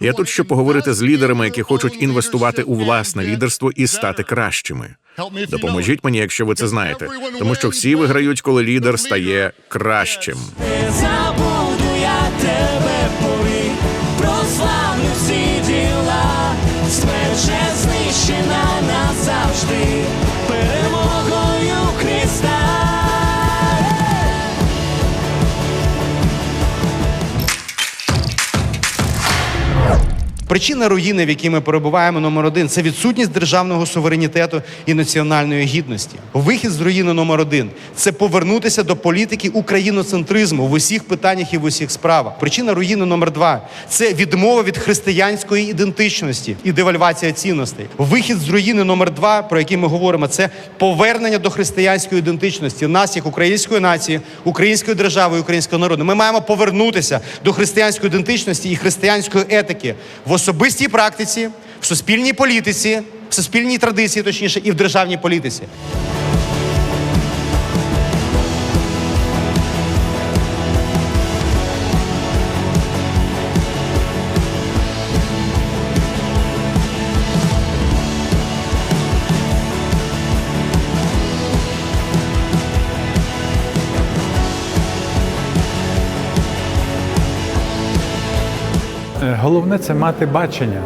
Я тут щоб поговорити з лідерами, які хочуть інвестувати у власне лідерство і стати кращими. Допоможіть мені, якщо ви це знаєте, тому що всі виграють, коли лідер стає кращим. Причина руїни, в якій ми перебуваємо, номер один це відсутність державного суверенітету і національної гідності. Вихід з руїни номер один це повернутися до політики україноцентризму в усіх питаннях і в усіх справах. Причина руїни номер два це відмова від християнської ідентичності і девальвація цінностей. Вихід з руїни номер два, про який ми говоримо, це повернення до християнської ідентичності нас як української нації, української держави, українського народу. Ми маємо повернутися до християнської ідентичності і християнської етики в особистій практиці, в суспільній політиці, в суспільній традиції, точніше, і в державній політиці. Головне це мати бачення,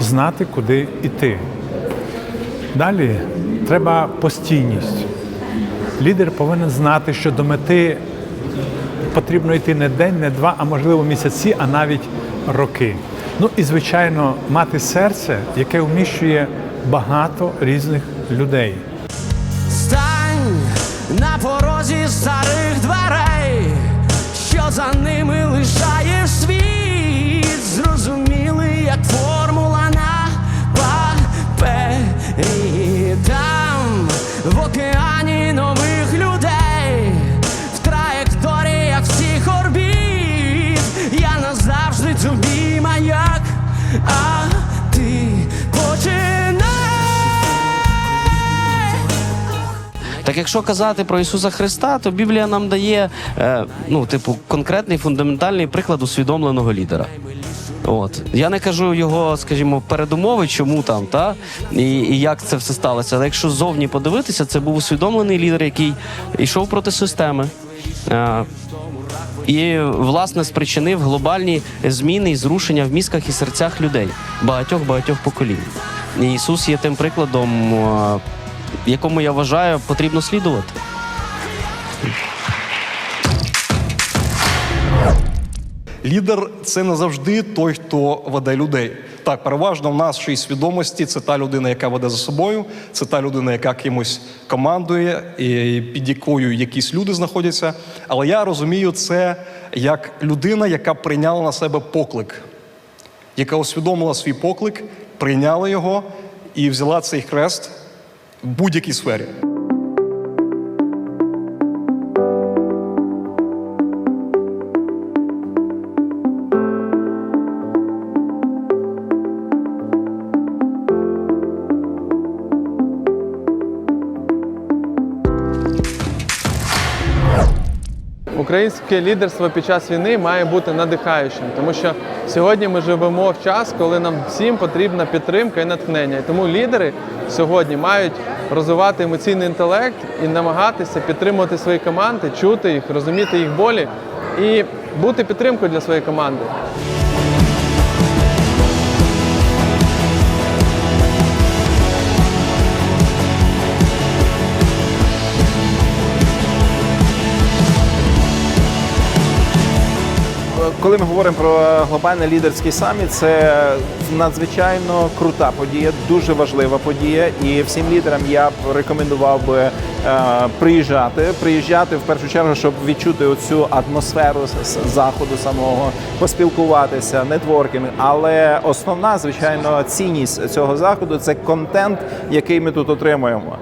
знати, куди йти. Далі треба постійність. Лідер повинен знати, що до мети потрібно йти не день, не два, а можливо місяці, а навіть роки. Ну і звичайно, мати серце, яке вміщує багато різних людей. Стань на порозі старих дверей, що за ними лишає Так якщо казати про Ісуса Христа, то Біблія нам дає е, ну, типу, конкретний фундаментальний приклад усвідомленого лідера. От я не кажу його, скажімо, передумови, чому там та і, і як це все сталося. Але якщо ззовні подивитися, це був усвідомлений лідер, який йшов проти системи. Е, і власне спричинив глобальні зміни і зрушення в мізках і серцях людей багатьох багатьох поколінь. Ісус є тим прикладом, е, якому я вважаю, потрібно слідувати. Лідер це не завжди той, хто веде людей. Так, переважно в нашій свідомості це та людина, яка веде за собою, це та людина, яка кимось командує, і під якою якісь люди знаходяться. Але я розумію це як людина, яка прийняла на себе поклик, яка усвідомила свій поклик, прийняла його і взяла цей хрест в будь-якій сфері. Українське лідерство під час війни має бути надихаючим, тому що сьогодні ми живемо в час, коли нам всім потрібна підтримка і натхнення. І тому лідери сьогодні мають розвивати емоційний інтелект і намагатися підтримувати свої команди, чути їх, розуміти їх болі і бути підтримкою для своєї команди. Коли ми говоримо про глобальний лідерський саміт, це надзвичайно крута подія, дуже важлива подія. І всім лідерам я б рекомендував би е, приїжджати. Приїжджати в першу чергу, щоб відчути оцю атмосферу з- заходу самого, поспілкуватися, нетворкінг. Але основна, звичайно, цінність цього заходу це контент, який ми тут отримуємо.